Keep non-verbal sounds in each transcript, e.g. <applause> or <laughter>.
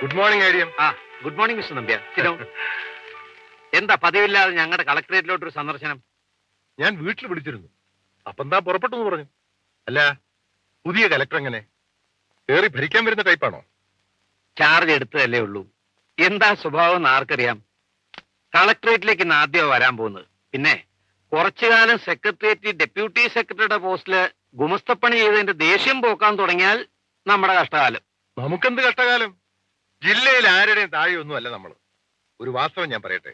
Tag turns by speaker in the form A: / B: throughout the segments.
A: Good morning ഏരിയം
B: ആ good morning mister Nambiar എന്താ പതിവില്ലാതെ ഞങ്ങളുടെ കളക്ടറേറ്റിലോട്ട് ഒരു സന്ദർശനം?
A: ഞാൻ വീട്ടിൽ വിളിച്ചിരുന്നു. അപ്പം എന്താ പുറപ്പെട്ടു എന്ന് പറഞ്ഞു. അല്ല പുതിയ കലക്ടർ എങ്ങനെ? കേറി ഭരിക്കാൻ വരുന്ന ടൈപ്പാണോ
B: ചാർജ് എടുത്തതല്ലേ ഉള്ളൂ. എന്താ സ്വഭാവം എന്ന് ആർക്കറിയാം? കളക്ടറേറ്റിലേക്ക് ഇന്ന് ആദ്യം വരാൻ പോകുന്നത്. പിന്നെ കുറച്ചു കാലം സെക്രട്ടേറിയറ്റ് ഡെപ്യൂട്ടി സെക്രട്ടറിയുടെ പോസ്റ്റിൽ ഗുമസ്തപ്പണി ചെയ്തതിന്റെ ദേഷ്യം പോക്കാൻ തുടങ്ങിയാൽ നമ്മുടെ കഷ്ടകാലം.
A: നമുക്കെന്ത് കഷ്ടകാലം? ജില്ലയിൽ ആരുടെയും താഴെയൊന്നും അല്ല നമ്മൾ ഒരു വാസ്തവം ഞാൻ പറയട്ടെ.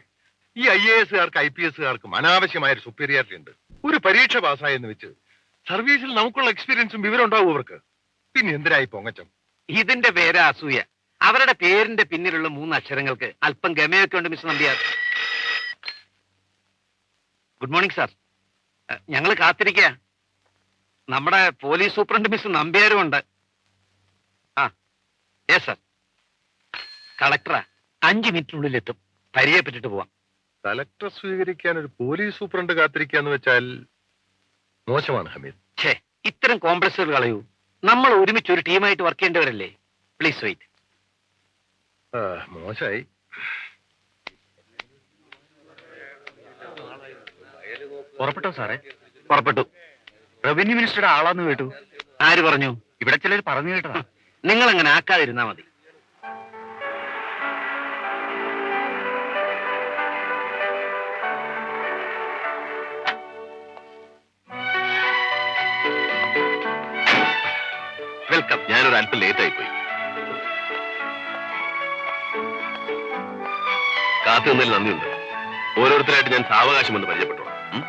A: ഈ ഐ എ എസുകാർക്ക് ഐ പി എസുകാർക്കും അനാവശ്യമായ ഒരു സുപ്പീരിയാരിറ്റി ഉണ്ട്. ഒരു പരീക്ഷ പാസ്സായെന്ന് വെച്ച് സർവീസിൽ നമുക്കുള്ള എക്സ്പീരിയൻസും വിവരം ഉണ്ടാവും അവർക്ക് പിന്നെ എന്തിനായി പൊങ്ങച്ചം?
B: ഇതിന്റെ പേര് അസൂയ. അവരുടെ പേരിന്റെ പിന്നിലുള്ള മൂന്ന് അക്ഷരങ്ങൾക്ക് അല്പം ഗമയൊക്കെ ഉണ്ട് miss Nambiar. Good morning sir. ഞങ്ങൾ കാത്തിരിക്കുക നമ്മുടെ പോലീസ് സൂപ്രണ്ട് മിസ് നമ്പ്യാരും ഉണ്ട്. ആ യെസ് സാർ. കളക്ടറാ അഞ്ചു മിനിറ്റിനുള്ളിൽ എത്തും പരിചയപ്പെട്ടിട്ട് പോവാം.
A: കലക്ടർ സ്വീകരിക്കാൻ ഒരു പോലീസ് സൂപ്രണ്ട് കാത്തിരിക്കാന്ന് വെച്ചാൽ മോശമാണ് ഹമീദ്.
B: ഛേ ഇത്തരം കോംപ്ലക്സുകൾ കളയൂ. നമ്മൾ ഒരുമിച്ച് ഒരു ടീമായിട്ട് വർക്ക് ചെയ്യേണ്ടവരല്ലേ? പ്ലീസ് വെയിറ്റ്
A: ആ, മോശമായി
C: പുറപ്പെട്ടോ സാറേ?
B: പുറപ്പെട്ടു.
C: റവന്യൂ മിനിസ്റ്ററുടെ ആളാന്ന് കേട്ടു.
B: ആര് പറഞ്ഞു?
C: ഇവിടെ ചിലർ പറഞ്ഞു കേട്ടതാ.
B: നിങ്ങൾ അങ്ങനെ ആക്കാതിരുന്നാ മതി. വെൽക്കം
D: ഞാനൊരു അല്പം ലേറ്റ് ആയി പോയി കാത്തു നിന്നതിൽ നന്ദിയുണ്ട്. ഓരോരുത്തരായിട്ട് ഞാൻ സാവകാശം വന്ന് പരിചയപ്പെട്ടോളാം. ഉം?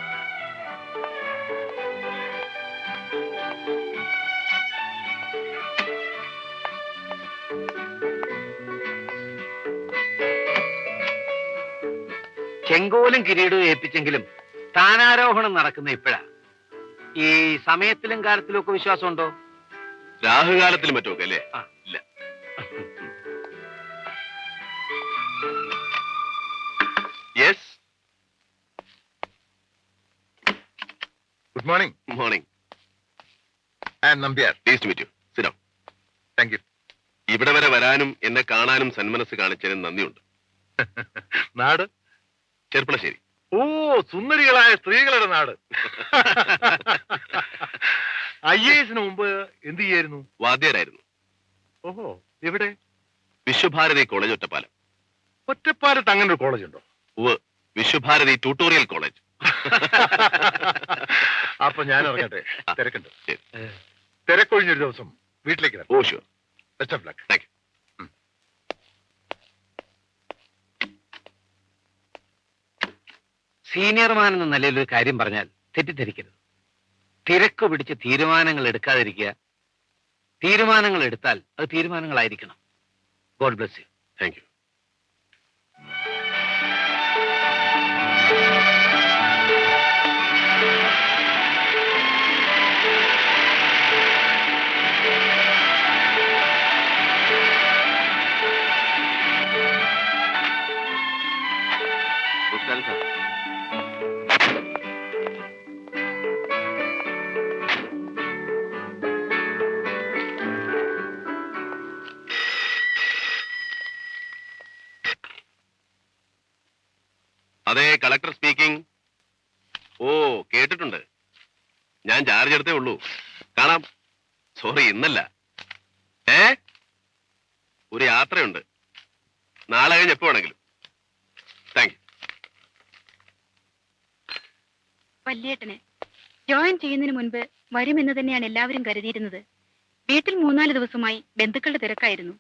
B: ചെങ്കോലും കിരീടവും ഏൽപ്പിച്ചെങ്കിലും സ്ഥാനാരോഹണം നടക്കുന്ന ഇപ്പോഴാ. ഈ സമയത്തിലും കാലത്തിലും ഒക്കെ വിശ്വാസമുണ്ടോ?
D: രാഹുകാലത്തിലും മറ്റൊക്കെ അല്ലേ. ഇല്ല. Yes
A: good morning
D: morning
A: I am Nambiar
D: please meet you സിരം
A: thank you
D: ഇവിടെ വരെ വരാനും എന്നെ കാണാനും സന്മനസ് കാണിച്ചതിന് നന്ദിയുണ്ട്. <laughs>
A: നാട്?
D: ചെർപ്പളശ്ശേരി.
A: ഓ സുന്ദരികളായ സ്ത്രീകളുടെ നാട്. <laughs> ഐ എ എസിന് മുമ്പ് എന്ത് ചെയ്യായിരുന്നു?
D: വാദ്യരായിരുന്നു.
A: ഓഹോ എവിടെ?
D: വിശ്വഭാരതി കോളേജ് ഒറ്റപ്പാലം.
A: ഒറ്റപ്പാലത്ത് അങ്ങനെ ഒരു കോളേജ് ഉണ്ടോ
D: ഉവ് വിശ്വഭാരതി ട്യൂട്ടോറിയൽ കോളേജ്. <laughs>
A: അപ്പൊ ഞാൻ ഇറങ്ങട്ടെ. തിരക്കുണ്ട്. തിരക്കൊഴിഞ്ഞൊരു ദിവസം വീട്ടിലേക്ക് വരാം.
D: ഓ sure
A: best of luck
D: thank you
B: സീനിയർമാൻ എന്ന നിലയിൽ ഒരു കാര്യം പറഞ്ഞാൽ തെറ്റിദ്ധരിക്കരുത്. തിരക്ക് പിടിച്ച് തീരുമാനങ്ങൾ എടുക്കാതിരിക്കുക. തീരുമാനങ്ങൾ എടുത്താൽ അത് തീരുമാനങ്ങളായിരിക്കണം. God bless you
D: thank you നമസ്കാരം അതെ കളക്ടർ സ്പീക്കിംഗ് ഓ കേട്ടിട്ടുണ്ട്. ഞാൻ ചാർജ് എടുത്തേ ഉള്ളൂ. കാണാം. സോറി ഇന്നല്ല. ഏ? ഒരു യാത്രയുണ്ട്. നാളെ കഴിഞ്ഞ് എപ്പോ വേണമെങ്കിലും. താങ്ക് യു
E: വല്യേട്ടനെ ജോയിൻ ചെയ്യുന്നതിന് മുൻപ് വരുമെന്ന് തന്നെയാണ് എല്ലാവരും കരുതിയിരുന്നത്. വീട്ടിൽ മൂന്നാൽ ദിവസമായി ബന്ധുക്കളുടെ തിരക്കായിരുന്നു.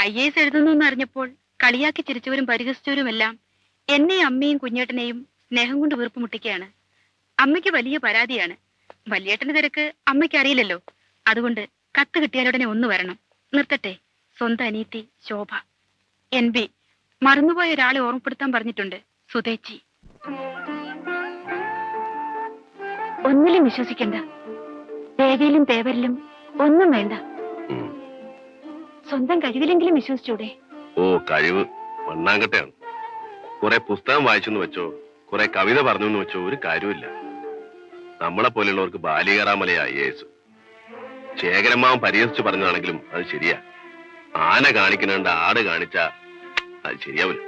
E: ഐ എസ് എഴുതുന്നു എന്നറിഞ്ഞപ്പോൾ കളിയാക്കി ചിരിച്ചവരും പരിഹസിച്ചവരുമെല്ലാം എന്നെയും അമ്മയും കുഞ്ഞേട്ടനെയും സ്നേഹം കൊണ്ട് വീർപ്പുമുട്ടിക്കുകയാണ് അമ്മയ്ക്ക് വലിയ പരാതിയാണ്. വലിയേട്ടന്റെ തിരക്ക് അമ്മയ്ക്ക് അറിയില്ലല്ലോ. അതുകൊണ്ട് കത്ത് കിട്ടിയാലുടനെ ഒന്ന് വരണം. നിർത്തട്ടെ. സ്വന്തം അനീത്തി ശോഭ. എൻ ബി മറന്നുപോയ ഒരാളെ ഓർമ്മപ്പെടുത്താൻ പറഞ്ഞിട്ടുണ്ട് സുതേച്ചി ഒന്നിലും വിശ്വസിക്കണ്ട. ദേവിയിലും പേവരിലും ഒന്നും വേണ്ട. സ്വന്തം കഴിവിലെങ്കിലും വിശ്വസിച്ചൂടെ.
D: ഓ കഴിവ്. മണ്ണാങ്കട്ടയാണ്. കുറെ പുസ്തകം വായിച്ചെന്ന് വെച്ചോ കുറെ കവിത പറഞ്ഞു എന്ന് വെച്ചോ ഒരു കാര്യമില്ല നമ്മളെ പോലെയുള്ളവർക്ക് ബാലികറാമലയ ഐ എസ് ശേഖരമാവൻ പരിഹസിച്ച് പറഞ്ഞതാണെങ്കിലും അത് ശരിയാ. ആന കാണിക്കുന്നുണ്ട് ആട് കാണിച്ച അത് ശരിയാവില്ല.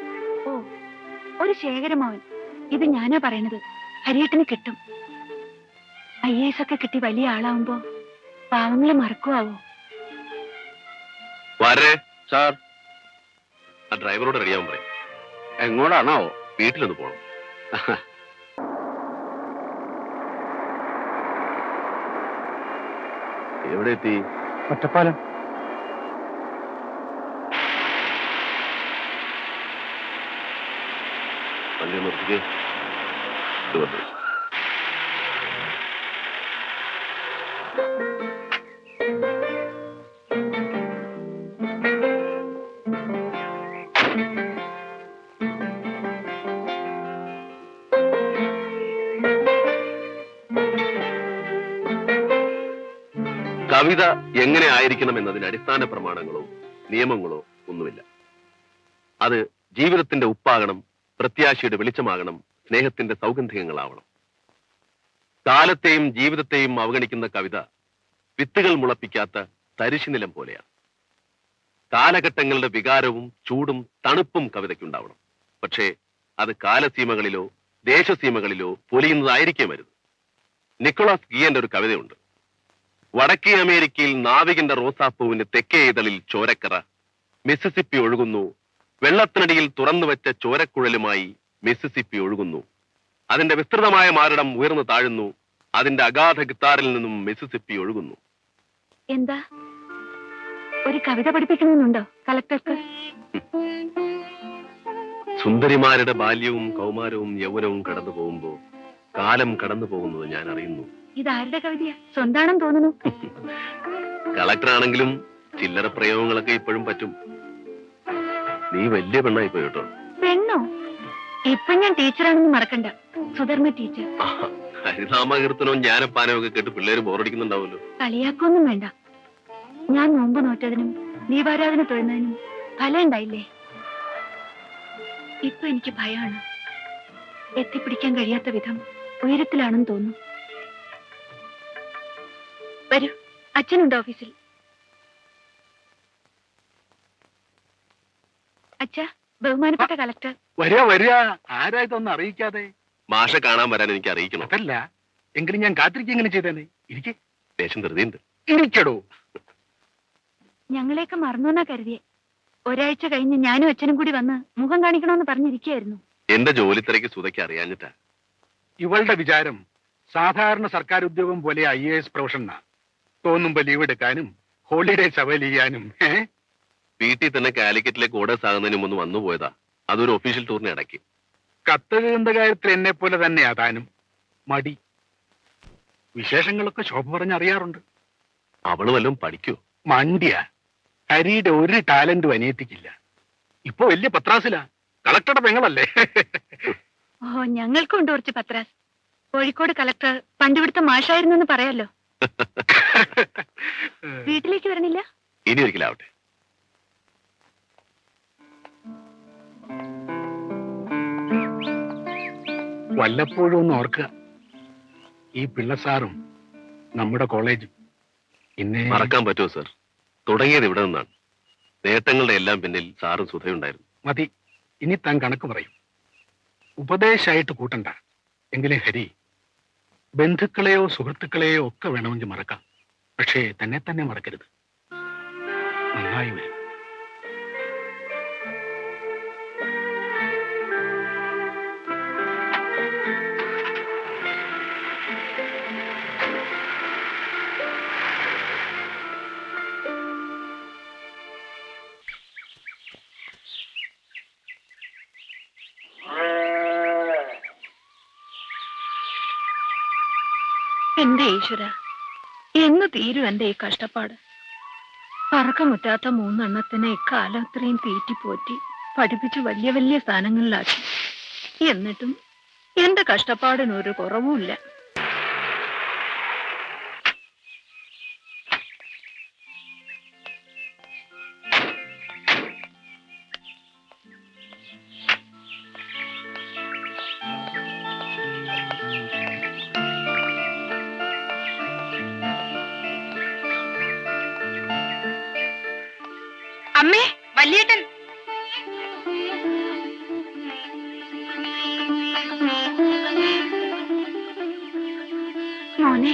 E: ഓ ഒരു ശേഖരമാവൻ ഇത് ഞാനാ പറയണത്. ഹരിയേട്ടന് കിട്ടും. ഐ എസ് ഒക്കെ കിട്ടി വലിയ ആളാവുമ്പോ പാവങ്ങളെ മറക്കുവാവോ?
D: വരെ സാർ. ആ ഡ്രൈവറോട് റെഡിയാവും പറയും.
B: എങ്ങോട്ടാണോ
D: വീട്ടിലൊന്ന് പോണം. എവിടെ എത്തി
C: ഒറ്റപ്പാലം.
D: വണ്ടി നിർത്തിക്കേ. കവിത എങ്ങനെ ആയിരിക്കണം എന്നതിന് അടിസ്ഥാന പ്രമാണങ്ങളോ നിയമങ്ങളോ ഒന്നുമില്ല. അത് ജീവിതത്തിന്റെ ഉപ്പാകണം പ്രത്യാശയുടെ വെളിച്ചമാകണം സ്നേഹത്തിന്റെ സൗഗന്ധികങ്ങളാവണം. കാലത്തെയും ജീവിതത്തെയും അവഗണിക്കുന്ന കവിത വിത്തുകൾ മുളപ്പിക്കാത്ത തരിശുനിലം പോലെയാണ്. കാലഘട്ടങ്ങളുടെ വികാരവും ചൂടും തണുപ്പും കവിതയ്ക്കുണ്ടാവണം. പക്ഷേ അത് കാലസീമകളിലോ ദേശസീമകളിലോ പൊലിയുന്നതായിരിക്കേ മരുത് നിക്കോളാസ് ഗിയന്റെ ഒരു കവിതയുണ്ട്. വടക്കേ അമേരിക്കയിൽ നാവികന്റെ റോസാപ്പൂവിന് തെക്കേ ഇതളിൽ ചോരക്കറ. മിസിസിപ്പി ഒഴുകുന്നു. വെള്ളത്തിനടിയിൽ തുറന്നു വെച്ച ചോരക്കുഴലുമായി മിസിസിപ്പി ഒഴുകുന്നു. അതിന്റെ വിസ്തൃതമായ മാരടം ഉയർന്നു താഴുന്നു. അതിന്റെ അഗാധ ഗിത്താറിൽ നിന്നും മിസിസിപ്പി ഒഴുകുന്നു.
E: എന്താ? ഒരു കവിത പഠിപ്പിക്കണമെന്നുണ്ടോ കളക്ടർക്ക്
D: സുന്ദരിമാരുടെ ബാല്യവും കൗമാരവും യൗവനവും കടന്നു പോകുമ്പോ കാലം കടന്നു പോകുന്നത് ഞാൻ അറിയുന്നു.
E: ഇതാരുടെ കവിതയാ? സ്വന്താണെന്ന് തോന്നുന്നു.
D: കളക്ടർ ആണെങ്കിലും ചില്ലറ പ്രയോഗങ്ങളൊക്കെ ഇപ്പോഴും പറ്റും. നീ വലിയ പെണ്ണായി പോയി കേട്ടോ.
E: പെണ്ണോ? ഇപ്പൊ ഞാൻ ടീച്ചറാണെന്ന് മറക്കണ്ട. സുധർമ്മ ടീച്ചർ.
D: ഹരിനാമകീർത്തനവും ജ്ഞാനപ്പാനവും ഒക്കെ കേട്ട് പിള്ളേര് ബോറടിക്കുന്നുണ്ടാവല്ലോ
E: കളിയാക്കൊന്നും വേണ്ട. ഞാൻ നോമ്പ് നോറ്റതിനും ദീപാരാധന തൊഴുന്നതിനും ഫലം ഉണ്ടായില്ലേ? ഇപ്പൊ എനിക്ക് ഭയമാണ്. എത്തിപ്പിടിക്കാൻ കഴിയാത്ത വിധം ഉയരത്തിലാണെന്ന് തോന്നുന്നു. അച്ഛനുണ്ട് ഓഫീസിൽ. അച്ഛ ബഹുമാനപ്പെട്ട കളക്ടർ.
C: വരിക വരിക. ആരാ ഇതൊന്നും അറിയിക്കാതെ?
D: മാഷ കാണാൻ വരാൻ എനിക്ക് അറിയിക്കണം
C: അതല്ല എങ്കിലും ഞാൻ കാത്തിരിക്കുക എങ്ങനെ ചെയ്തേനെ. ഇരിക്കെ.
D: ദേശം ധൃതിയുണ്ട്.
C: ഇരിക്കടോ.
E: ഞങ്ങളെയൊക്കെ മറന്നുവെന്നാ കരുതിയെ. ഒരാഴ്ച കഴിഞ്ഞ് ഞാനും അച്ഛനും കൂടി വന്ന് മുഖം കാണിക്കണമെന്ന് പറഞ്ഞിരിക്കുകയായിരുന്നു.
D: എന്റെ ജോലി തിരക്ക് സുതയ്ക്ക് അറിയാഞ്ഞിട്ടാ.
C: ഇവളുടെ വിചാരം സാധാരണ സർക്കാർ ഉദ്യോഗം പോലെ ഐ എ എസ് പ്രൊഫഷനാ. തോന്നുമ്പോ ലീവ് എടുക്കാനും ഹോളിഡേ ചവൽ ചെയ്യാനും
D: വീട്ടിൽ തന്നെ കാലിക്കറ്റിലെ കൂടെ ആകുന്നതിന് മുമ്പ് വന്നു പോയതാ. അതൊരു ഒഫീഷ്യൽ ടൂറിന് ഇടയ്ക്ക്.
C: കത്തെഴുതുന്ന കാര്യത്തിൽ എന്നെ പോലെ തന്നെയാ താനും. മടി. വിശേഷങ്ങളൊക്കെ ശോഭ പറഞ്ഞറിയാറുണ്ട്.
D: അവൾ വല്ലതും പഠിക്കൂ?
C: മണ്ടിയ. ഹരിയുടെ ഒരു ടാലന്റും അനിയത്തിക്കില്ല. ഇപ്പൊ വലിയ പത്രാസിലാ. കളക്ടറുടെ പെങ്ങളല്ലേ?
E: ഓ ഞങ്ങൾക്കുണ്ട് കുറച്ച് പത്രാസ്. കോഴിക്കോട് കളക്ടർ പണ്ടിവിടുത്തെ മാഷായിരുന്നു എന്ന് പറയാലോ. വീട്ടിലേക്ക് വരണില്ല?
D: ഇനി ഒരിക്കലാവട്ടെ
C: വല്ലപ്പോഴും ഒന്ന് ഓർക്കുക. ഈ പിള്ളസാറും നമ്മുടെ കോളേജും പിന്നെ
D: മറക്കാൻ പറ്റുമോ സാർ? തുടങ്ങിയത് ഇവിടെ നിന്നാണ്. നേട്ടങ്ങളുടെ എല്ലാം പിന്നിൽ സാറും സുധയുണ്ടായിരുന്നു
C: മതി. ഇനി താൻ കണക്ക് പറയും. ഉപദേശമായിട്ട് കൂട്ടണ്ട. എങ്കിലും ഹരി ബന്ധുക്കളെയോ സുഹൃത്തുക്കളെയോ ഒക്കെ വേണമെങ്കിൽ മറക്കാം. പക്ഷേ തന്നെ തന്നെ മറക്കരുത്. നന്നായി വരും.
E: ഈശ്വര എന്ന് തീരും എന്റെ ഈ കഷ്ടപ്പാട്. പറക്കമുറ്റാത്ത മൂന്നെണ്ണത്തിനെ ഇക്കാലം അത്രയും തീറ്റിപ്പോറ്റി പഠിപ്പിച്ച് വലിയ വലിയ സ്ഥാനങ്ങളിലാക്കി. എന്നിട്ടും എന്റെ കഷ്ടപ്പാടിനൊരു കുറവുമില്ല. അമ്മേ വല്യേട്ടൻ. മോനെ.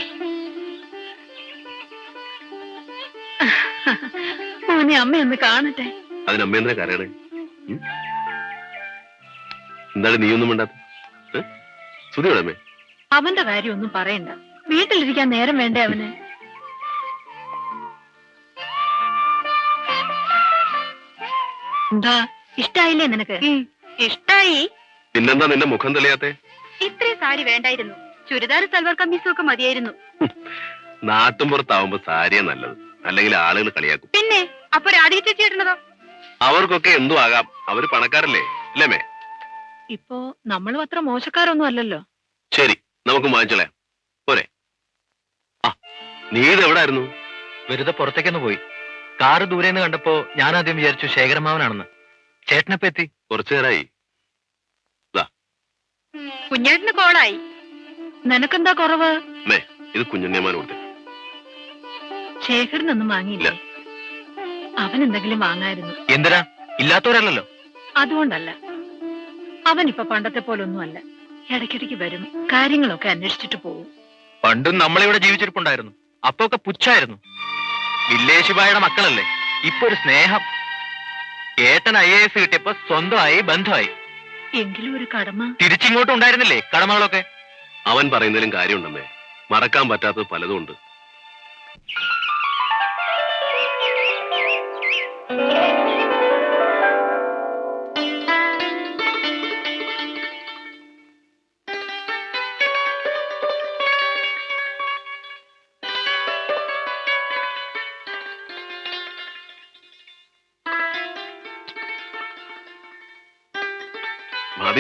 E: മോനെ അമ്മ ഒന്ന് കാണട്ടെ.
D: അതിന് എന്താ കരയണേ? എന്താണ് നീയൊന്നും വേണ്ടാത്ത ശ്രുതിയോടെ
E: അവന്റെ കാര്യം ഒന്നും പറയണ്ട. വീട്ടിലിരിക്കാൻ നേരം വേണ്ടേ അവന്? എന്താ? ഇഷ്ടായില്ലേ നിനക്ക്? ഇഷ്ടായി?
D: പിന്നെന്താ നിന്റെ മുഖം തെളിയാത്തെ?
E: ഇത്രയും സാരി വേണ്ടായിരുന്നു. ചുരിദാർ സൽവാർ കമ്മീസും ഒക്കെ മതിയായിരുന്നു
D: നാട്ടും പുറത്താവുമ്പോ സാരിയാ നല്ലത്. അല്ലെങ്കിൽ ആളുകൾ കളിയാക്കും.
E: പിന്നെ അപ്പൊ രാധിക ചേച്ചി ഇടുന്നതോ?
D: അവർക്കൊക്കെ എന്തു ആകാം. അവർ പണക്കാരല്ലേ? അല്ലേ
E: ഇപ്പോ നമ്മളും അത്ര മോശക്കാരൊന്നും അല്ലല്ലോ.
D: ശരി നമുക്ക് വാങ്ങിച്ചോളാം പോരെ. ആ നീ ഇത് എവിടായിരുന്നു
F: വെറുതെ പുറത്തേക്കൊന്ന് പോയി. കാറ് ദൂരെ നിന്ന് കണ്ടപ്പോ ഞാൻ ആദ്യം വിചാരിച്ചു ശേഖരമാവനാണെന്ന്. ചേട്ടനപ്പ എത്തി?
D: കുറച്ചു നേരായി.
E: കുഞ്ഞേട്ടന് കോളായി. നിനക്കെന്താ കുറവ്?
D: മേ ഇത് കുഞ്ഞുണ്ണിയമാൻ കൊടുത്തേ
E: ശേഖരനൊന്നും വാങ്ങിയില്ല. അവൻ എന്തെങ്കിലും വാങ്ങായിരുന്നു.
F: എന്തിനാ? ഇല്ലാത്തവരല്ലോ
E: അതുകൊണ്ടല്ല. അവൻ ഇപ്പൊ പണ്ടത്തെ പോലെ ഒന്നുമല്ല ഇടയ്ക്കിടയ്ക്ക് വരും. കാര്യങ്ങളൊക്കെ അന്വേഷിച്ചിട്ട് പോകും
F: പണ്ടും നമ്മളിവിടെ ജീവിച്ചിരിപ്പുണ്ടായിരുന്നു. അപ്പൊ ഒക്കെ പുച്ഛായിരുന്നു. വില്ലേശുബായുടെ മക്കളല്ലേ? ഇപ്പൊ ഒരു സ്നേഹം. ഏട്ടൻ ഐ എ എസ് കിട്ടിയപ്പോ സ്വന്തമായി ബന്ധമായി.
E: എങ്കിലും ഒരു കടമ.
F: തിരിച്ചിങ്ങോട്ടും ഉണ്ടായിരുന്നില്ലേ കടമകളൊക്കെ?
D: അവൻ പറയുന്നതിലും കാര്യമുണ്ടെന്നേ. മറക്കാൻ പറ്റാത്തത് പലതും ഉണ്ട്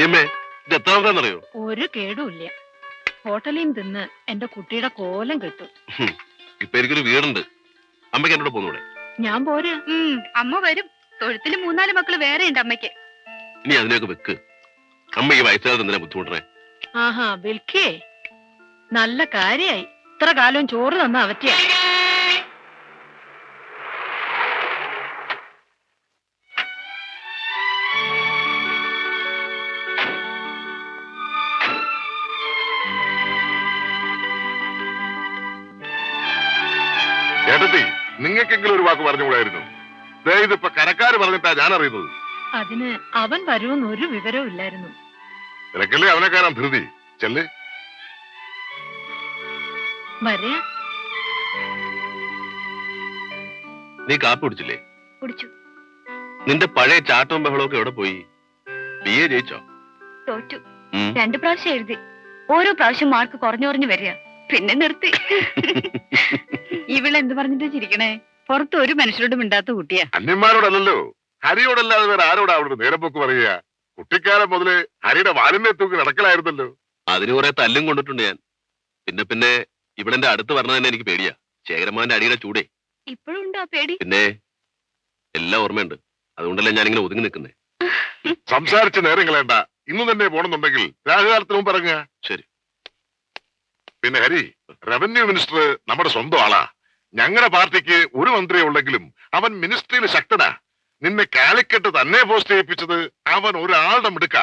D: ഇത് എത്ര
E: ഒരു കേടുമില്ല ഹോട്ടലിൽ നിന്ന് എന്റെ കുട്ടിയുടെ കോലം കിട്ടും.
D: ഇപ്പൊ എനിക്കൊരു വീടുണ്ട്. അമ്മയ്ക്ക് എന്നോട് പോന്നൂടെ?
E: ഞാൻ പോര്. അമ്മ വരും. തൊഴുത്തിൽ മൂന്നാൽ മക്കൾ വേറെ ഉണ്ട് അമ്മയ്ക്ക്.
D: ഇനി വെക്ക്. അമ്മ ഈ വയസ്സുകാലത്ത് എന്തിനാ ബുദ്ധിമുട്ടണേ?
E: ആഹാ വിൽക്കേ. നല്ല കാര്യായി. ഇത്ര കാലം ചോറ് തന്ന അവറ്റിയാ.
G: ഏട്ടത്തി നിങ്ങൾക്കെങ്കിലും ഒരു വാക്ക് പറഞ്ഞുകൂടായിരുന്നു? ദേ ഇതിപ്പോ കരക്കാര് പറഞ്ഞിട്ടാ ഞാൻ അറിയുന്നത്
E: അതിന് അവൻ വരുമെന്ന് ഒരു വിവരവും ഇല്ലായിരുന്നു.
G: തിരക്കല്ലേ അവനെ കാണാൻ ധൃതി? ചെല്ല്.
D: നീ കാപ്പി കുടിച്ചില്ലേ?
E: കുടിച്ചു.
D: നിന്റെ പഴയ ചാട്ടവും ബഹളവും ഒക്കെ എവിടെ പോയി? ബി എ ജയിച്ചോ?
E: തോറ്റു. രണ്ടു പ്രാവശ്യം എഴുതി. ഓരോ പ്രാവശ്യം മാർക്ക് കുറഞ്ഞു കുറഞ്ഞു വരിക. പിന്നെ നിർത്തി. <laughs> ഇവളെന്ത് പറഞ്ഞിട്ടാ ചിരിക്കണേ? പുറത്ത് ഒരു മനുഷ്യരോട് മിണ്ടാത്ത കുട്ടിയാ.
G: അന്യന്മാരോടല്ലോ ഹരിയോടല്ലാതെ വേറെ ആരോടാ അവിടെ നേരമ്പോക്ക് പറയുക? കുട്ടിക്കാലം മുതൽ ഹരിയുടെ വാലിനെ തൂക്കി നടക്കലായിരുന്നല്ലോ.
D: അതിന് കുറെ തല്ലും കൊണ്ടിട്ടുണ്ട് ഞാൻ. പിന്നെ പിന്നെ ഇവിടെ എന്റെ അടുത്ത് പറഞ്ഞ തന്നെ എനിക്ക് പേടിയാ. ശേഖരമാന്റെ അടിയുടെ ചൂടേ.
E: ഇപ്പോഴും ഉണ്ടോ പേടി?
D: പിന്നെ എല്ലാം ഓർമ്മയുണ്ട്. അതുകൊണ്ടല്ലേ ഞാനിങ്ങനെ ഒതുങ്ങി നിൽക്കുന്നേ.
G: സംസാരിച്ച നേരം കളയണ്ട. ഇന്ന് തന്നെ പോണെന്നുണ്ടെങ്കിൽ രാഹുകാലത്തിന് മുമ്പ് ഇറങ്ങുക.
D: ശരി.
G: പിന്നെ ഹരി റവന്യൂ മിനിസ്റ്റർ നമ്മുടെ സ്വന്തം ആളാ. ഞങ്ങളുടെ പാർട്ടിക്ക് ഒരു മന്ത്രിയെ ഉള്ളെങ്കിലും അവൻ മിനിസ്ട്രിയിൽ ശക്തനാ. നിന്നെ കാലിക്കറ്റ് തന്നെ പോസ്റ്റ് ചെയ്യിപ്പിച്ചത് അവൻ ഒരാളുടെ മിടുക്ക.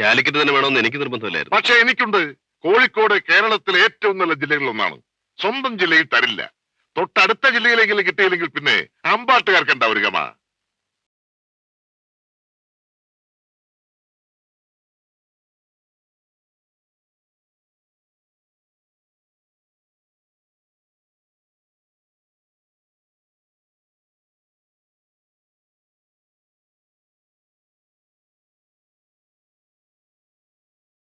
D: കാലിക്കറ്റ് തന്നെ വേണമെന്ന് എനിക്ക് നിർബന്ധമില്ലായിരുന്നു.
G: പക്ഷെ എനിക്കുണ്ട് കോഴിക്കോട് കേരളത്തിലെ ഏറ്റവും നല്ല ജില്ലകളിൽ ഒന്നാണ് സ്വന്തം ജില്ലയിൽ തരില്ല. തൊട്ടടുത്ത ജില്ലയിലെങ്കിലും കിട്ടിയില്ലെങ്കിൽ പിന്നെ അമ്പാട്ടുകാർക്ക് എന്താ ഒരു ഗമ